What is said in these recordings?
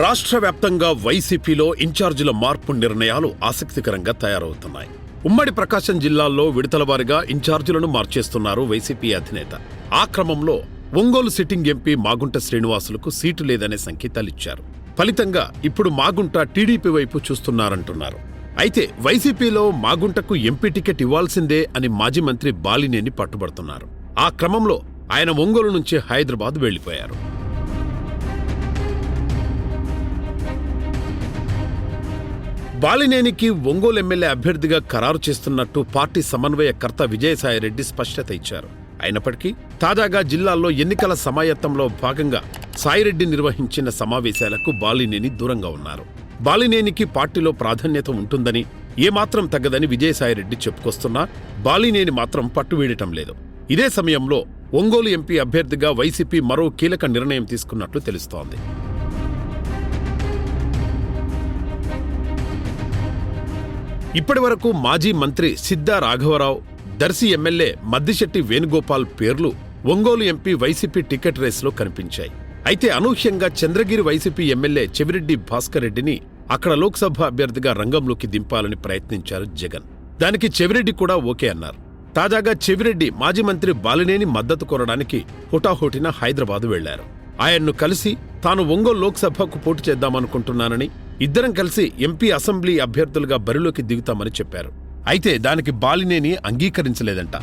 రాష్ట్ర వ్యాప్తంగా వైసీపీలో ఇన్ఛార్జీల మార్పు నిర్ణయాలు ఆసక్తికరంగా తయారవుతున్నాయి. ఉమ్మడి ప్రకాశం జిల్లాల్లో విడతల వారిగా ఇన్ఛార్జీలను మార్చేస్తున్నారు వైసీపీ అధినేత. ఆ క్రమంలో ఒంగోలు సిట్టింగ్ ఎంపీ మాగుంట శ్రీనివాసులకు సీటు లేదనే సంకేతాలిచ్చారు. ఫలితంగా ఇప్పుడు మాగుంట టీడీపీ వైపు చూస్తున్నారంటున్నారు. అయితే వైసీపీలో మాగుంటకు ఎంపీ టికెట్ ఇవ్వాల్సిందే అని మాజీ మంత్రి బాలినేని పట్టుబడుతున్నారు. ఆ క్రమంలో ఆయన ఒంగోలు నుంచి హైదరాబాద్ వెళ్ళిపోయారు బాలినేనికి ఒంగోలు ఎమ్మెల్యే అభ్యర్థిగా ఖరారు చేస్తున్నట్టు పార్టీ సమన్వయకర్త విజయసాయిరెడ్డి స్పష్టత ఇచ్చారు. అయినప్పటికీ తాజాగా జిల్లాల్లో ఎన్నికల సమాయత్తంలో భాగంగా సాయిరెడ్డి నిర్వహించిన సమావేశాలకు బాలినేని దూరంగా ఉన్నారు. బాలినేనికి పార్టీలో ప్రాధాన్యత ఉంటుందని ఏమాత్రం తగ్గదని విజయసాయిరెడ్డి చెప్పుకొస్తున్నా బాలినేని మాత్రం పట్టువీడటం లేదు. ఇదే సమయంలో ఒంగోలు ఎంపీ అభ్యర్థిగా వైసీపీ మరో కీలక నిర్ణయం తీసుకున్నట్లు తెలుస్తోంది. ఇప్పటివరకు మాజీ మంత్రి సిద్ధా రాఘవరావు దర్శి ఎమ్మెల్యే మద్దిశెట్టి వేణుగోపాల్ పేర్లు ఒంగోలు ఎంపీ వైసీపీ టికెట్ రేసులో కనిపించాయి. అయితే అనూహ్యంగా చంద్రగిరి వైసీపీ ఎమ్మెల్యే చెవిరెడ్డి భాస్కర్ రెడ్డిని అక్కడ లోక్సభ అభ్యర్థిగా రంగంలోకి దింపాలని ప్రయత్నించారు జగన్. దానికి చెవిరెడ్డి కూడా ఓకే అన్నారు. తాజాగా చెవిరెడ్డి మాజీ మంత్రి బాలినేని మద్దతు కోరడానికి హుటాహుటిన హైదరాబాదు వెళ్ళారు. ఆయన్ను కలిసి తాను ఒంగోలు లోక్సభకు పోటీ చేద్దామనుకుంటున్నానని ఇద్దరం కలిసి ఎంపీ అసెంబ్లీ అభ్యర్థులుగా బరిలోకి దిగుతామని చెప్పారు. అయితే దానికి బాలినేని అంగీకరించలేదంట.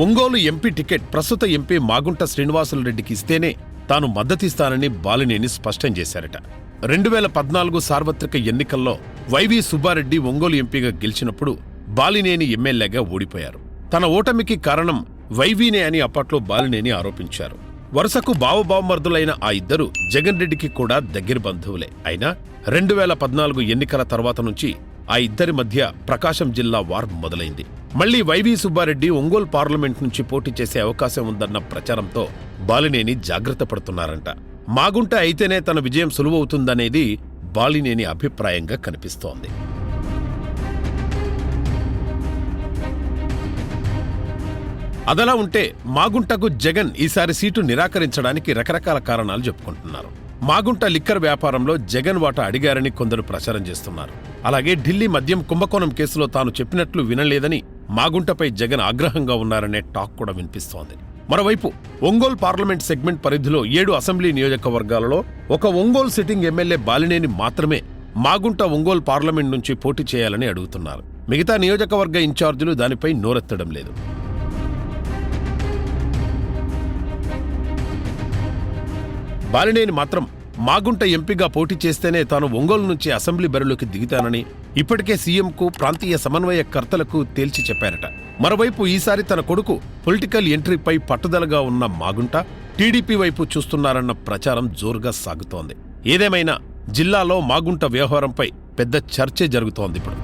ఒంగోలు ఎంపీ టికెట్ ప్రస్తుత ఎంపీ మాగుంట శ్రీనివాసులరెడ్డికి ఇస్తేనే తాను మద్దతిస్తానని బాలినేని స్పష్టం చేశారట. రెండు వేల పద్నాలుగు సార్వత్రిక ఎన్నికల్లో వైవి సుబ్బారెడ్డి ఒంగోలు ఎంపీగా గెలిచినప్పుడు బాలినేని ఎమ్మెల్యేగా ఓడిపోయారు. తన ఓటమికి కారణం వైవీనే అని అప్పట్లో బాలినేని ఆరోపించారు. వరుసకు బావబావమర్దులైన ఆ ఇద్దరు జగన్ రెడ్డికి కూడా దగ్గర బంధువులే. అయినా రెండు వేల పద్నాలుగు ఎన్నికల తర్వాత నుంచి ఆ ఇద్దరి మధ్య ప్రకాశం జిల్లా వార్ మొదలైంది. మళ్ళీ వైవి సుబ్బారెడ్డి ఒంగోలు పార్లమెంట్ నుంచి పోటీ చేసే అవకాశం ఉందన్న ప్రచారంతో బాలినేని జాగ్రత్త పడుతున్నారంట. మాగుంట అయితేనే తన విజయం సులువవుతుందనేది బాలినేని అభిప్రాయంగా కనిపిస్తోంది. అదలా ఉంటే మాగుంటకు జగన్ ఈసారి సీటు నిరాకరించడానికి రకరకాల కారణాలు చెప్పుకుంటున్నారు. మాగుంట లిక్కర్ వ్యాపారంలో జగన్ వాటా అడిగారని కొందరు ప్రచారం చేస్తున్నారు. అలాగే ఢిల్లీ మద్యం కుంభకోణం కేసులో తాను చెప్పినట్లు వినలేదని మాగుంటపై జగన్ ఆగ్రహంగా ఉన్నారనే టాక్ కూడా వినిపిస్తోంది. మరోవైపు ఒంగోలు పార్లమెంట్ సెగ్మెంట్ పరిధిలో ఏడు అసెంబ్లీ నియోజకవర్గాలలో ఒక ఒంగోలు సిట్టింగ్ ఎమ్మెల్యే బాలినేని మాత్రమే మాగుంట ఒంగోలు పార్లమెంట్ నుంచి పోటీ చేయాలని అడుగుతున్నారు. మిగతా నియోజకవర్గ ఇన్ఛార్జీలు దానిపై నోరెత్తడం లేదు. బాలినేని మాత్రం మాగుంట ఎంపీగా పోటీ చేస్తేనే తాను ఒంగోలు నుంచి అసెంబ్లీ బరిలోకి దిగుతానని ఇప్పటికే సీఎంకు ప్రాంతీయ సమన్వయకర్తలకు తేల్చి చెప్పారట. మరోవైపు ఈసారి తన కొడుకు పొలిటికల్ ఎంట్రీపై పట్టుదలగా ఉన్న మాగుంట టీడీపీ వైపు చూస్తున్నారన్న ప్రచారం జోరుగా సాగుతోంది. ఏదేమైనా జిల్లాలో మాగుంట వ్యవహారంపై పెద్ద చర్చే జరుగుతోంది ఇప్పుడు.